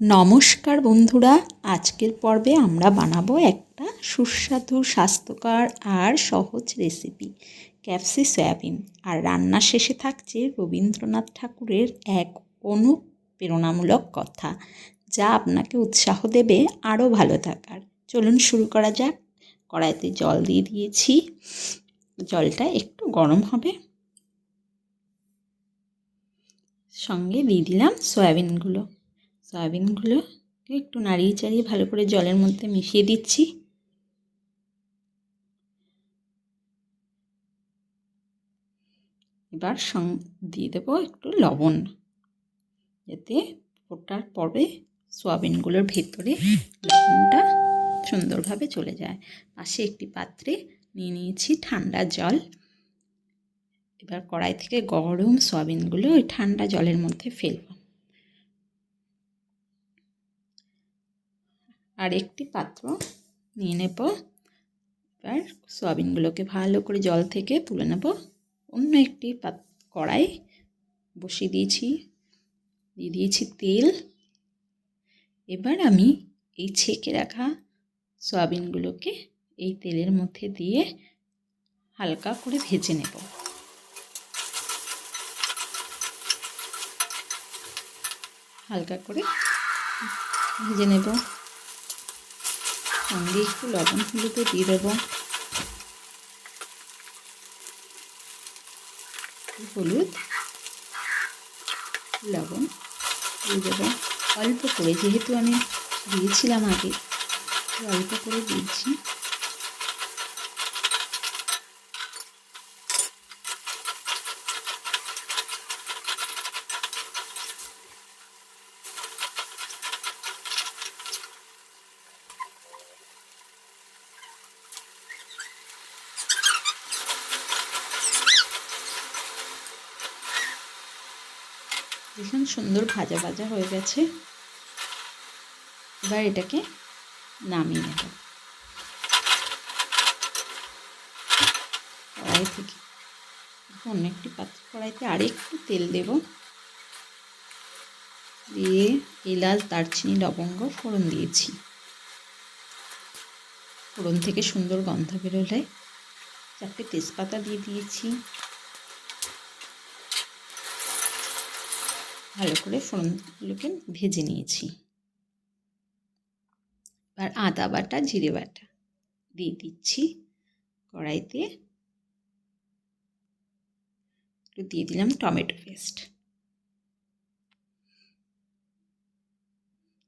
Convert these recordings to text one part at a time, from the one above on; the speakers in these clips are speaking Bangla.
নমস্কার বন্ধুরা, আজকের পর্বে আমরা বানাবো একটা সুস্বাদু, স্বাস্থ্যকর আর সহজ রেসিপি ক্যাপসি সয়াবিন আর রান্না শেষে থাকছে রবীন্দ্রনাথ ঠাকুরের এক অনুপ্রেরণামূলক কথা, যা আপনাকে উৎসাহ দেবে আরও ভালো থাকার। চলুন শুরু করা যাক। কড়াইতে জল দিয়ে দিয়েছি। জলটা একটু গরম হবে। সঙ্গে দিয়ে দিলাম সয়াবিনগুলো সয়াবিনগুলোকে একটু নাড়িয়ে চাড়িয়ে ভালো করে জলের মধ্যে মিশিয়ে দিচ্ছি। এবার সং, দিয়ে দেবো একটু লবণ, যাতে ফোটার পরে সয়াবিনগুলোর ভেতরে লবণটা সুন্দরভাবে চলে যায়। পাশে একটি পাত্রে নিয়ে নিয়েছি ঠান্ডা জল। এবার কড়াই থেকে গরম সয়াবিনগুলো ওই ঠান্ডা জলের মধ্যে ফেলব। আর একটি পাত্র নিয়ে নেব। এবার সয়াবিনগুলোকে ভালো করে জল থেকে তুলে নেব। অন্য একটি পাত, কড়াই বসিয়ে দিয়েছি। দিয়ে দিয়েছি তেল। এবার আমি এই ছেঁকে রাখা সয়াবিনগুলোকে এই তেলের মধ্যে দিয়ে হালকা করে ভেজে নেব। হালকা করে ভেজে নেব। সঙ্গে একটু লবণ হলুদও দিয়ে দেবো। হলুদ, লবণ দিয়ে দেবো। অল্প করে, যেহেতু আমি দিয়েছিলাম আগে অল্প করে দিয়েছি। ভীষণ সুন্দর ভাজা ভাজা হয়ে গেছে। এবার এটাকে নামিয়ে নেব। কড়াই থেকে অন্য একটি পাত্র কড়াইতে আরেকটু তেল দেব। দিয়ে এলাচ, দারচিনি, লবঙ্গ ফোড়ন দিয়েছি। ফোড়ন থেকে সুন্দর গন্ধ বেরোলে চারটে তেজপাতা দিয়ে দিয়েছি। ভালো করে ফোড়নগুলোকে ভেজে নিয়েছি। এবার আদা বাটা, জিরে বাটা দিয়ে দিচ্ছি কড়াইতে। একটু দিয়ে দিলাম টমেটো পেস্ট।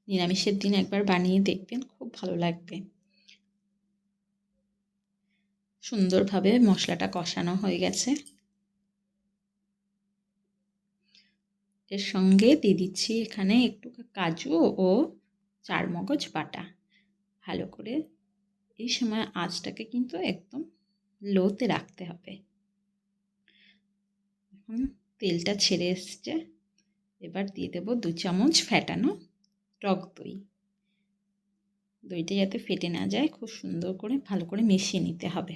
নিরামিষের দিন একবার বানিয়ে দেখবেন, খুব ভালো লাগবে। সুন্দরভাবে মশলাটা কষানো হয়ে গেছে। এর সঙ্গে দিয়ে দিচ্ছি এখানে একটু কাজু ও চারমগজ বাটা। ভালো করে এই সময় আঁচটাকে কিন্তু একদম লোতে রাখতে হবে। এখন তেলটা ছেড়ে এসছে। এবার দিয়ে দেবো দু চামচ ফ্যাটানো টক দই। দইটা যাতে ফেটে না যায়, খুব সুন্দর করে, ভালো করে মিশিয়ে নিতে হবে।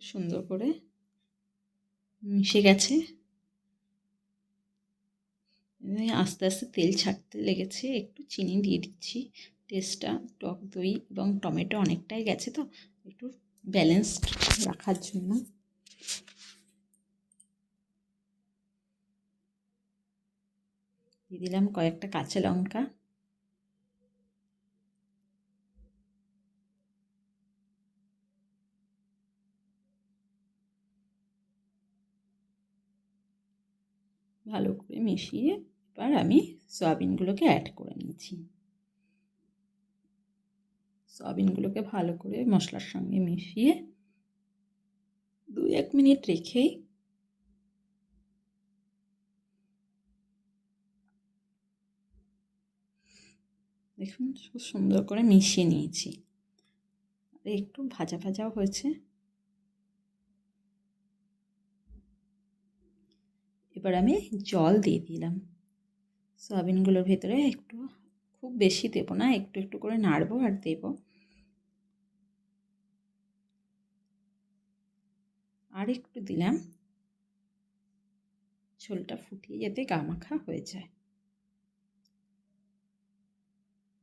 সুন্দর করে মিশে গেছে। আস্তে আস্তে তেল ছাড়তে লেগেছে। একটু চিনি দিয়ে দিচ্ছি। টেস্টটা টক দই এবং টমেটো অনেকটাই গেছে তো। একটু ব্যালেন্সড রাখার জন্য। দিয়ে দিলাম কয়েকটা কাঁচা লঙ্কা। ভালো করে মিশিয়ে এবার আমি সয়াবিনগুলোকে অ্যাড করে নিয়েছি। সয়াবিনগুলোকে ভালো করে মশলার সঙ্গে মিশিয়ে দু এক মিনিট রেখেই দেখুন খুব সুন্দর করে মিশিয়ে নিয়েছি। একটু ভাজা ভাজাও হয়েছে। এবার আমি জল দিয়ে দিলাম। সয়াবিনগুলোর ভেতরে একটু, খুব বেশি দেবো না, একটু একটু করে নাড়বো আর দেবো। আর একটু দিলাম। ঝোলটা ফুটিয়ে যাতে গামাখা হয়ে যায়।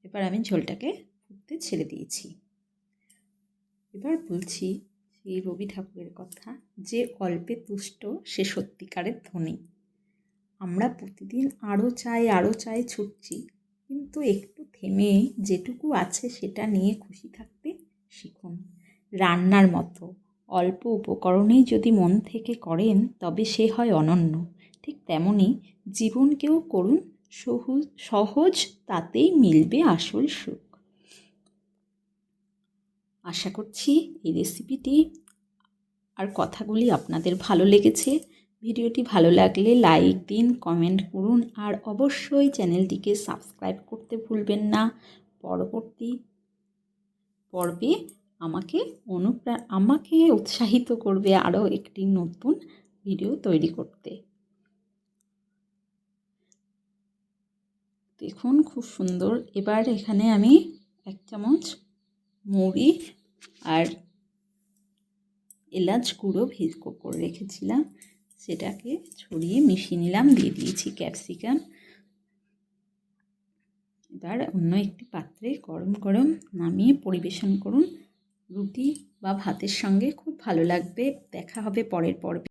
এবার আমি ঝোলটাকে ফুটতে ছেড়ে দিয়েছি। এবার বলছি সেই রবি ঠাকুরের কথা, যে অল্পে তুষ্ট সে সত্যিকারের ধনী। আমরা প্রতিদিন আরও চাই আরও চাই ছুটছি, কিন্তু একটু থেমে যেটুকু আছে সেটা নিয়ে খুশি থাকতে শিখুন। রান্নার মতো, অল্প উপকরণেই যদি মন থেকে করেন, তবে সে হয় অনন্য। ঠিক তেমনই জীবনকেও করুন সহজ সহজ, তাতেই মিলবে আসল সুখ। আশা করছি এই রেসিপিটি আর কথাগুলি আপনাদের ভালো লেগেছে। ভিডিওটি ভালো লাগলে লাইক দিন কমেন্ট করুন আর অবশ্যই চ্যানেলটিকে সাবস্ক্রাইব করতে ভুলবেন না। পরবর্তী পর্বে আমাকে অনুপ্রা, আমাকে উৎসাহিত করবে আরও একটি নতুন ভিডিও তৈরি করতে। দেখুন খুব সুন্দর। এবার এখানে আমি এক চামচ মুড়ি আর এলাচ গুঁড়ো ভিজকো করে রেখেছিলাম। সেটাকে ছড়িয়ে মিশিয়ে নিলাম, দিয়ে দিয়েছি ক্যাপসিকাম। এবার অন্য একটি পাত্রে গরম গরম নামিয়ে পরিবেশন করুন। রুটি বা ভাতের সঙ্গে খুব ভালো লাগবে। দেখা হবে পরের পর্বে।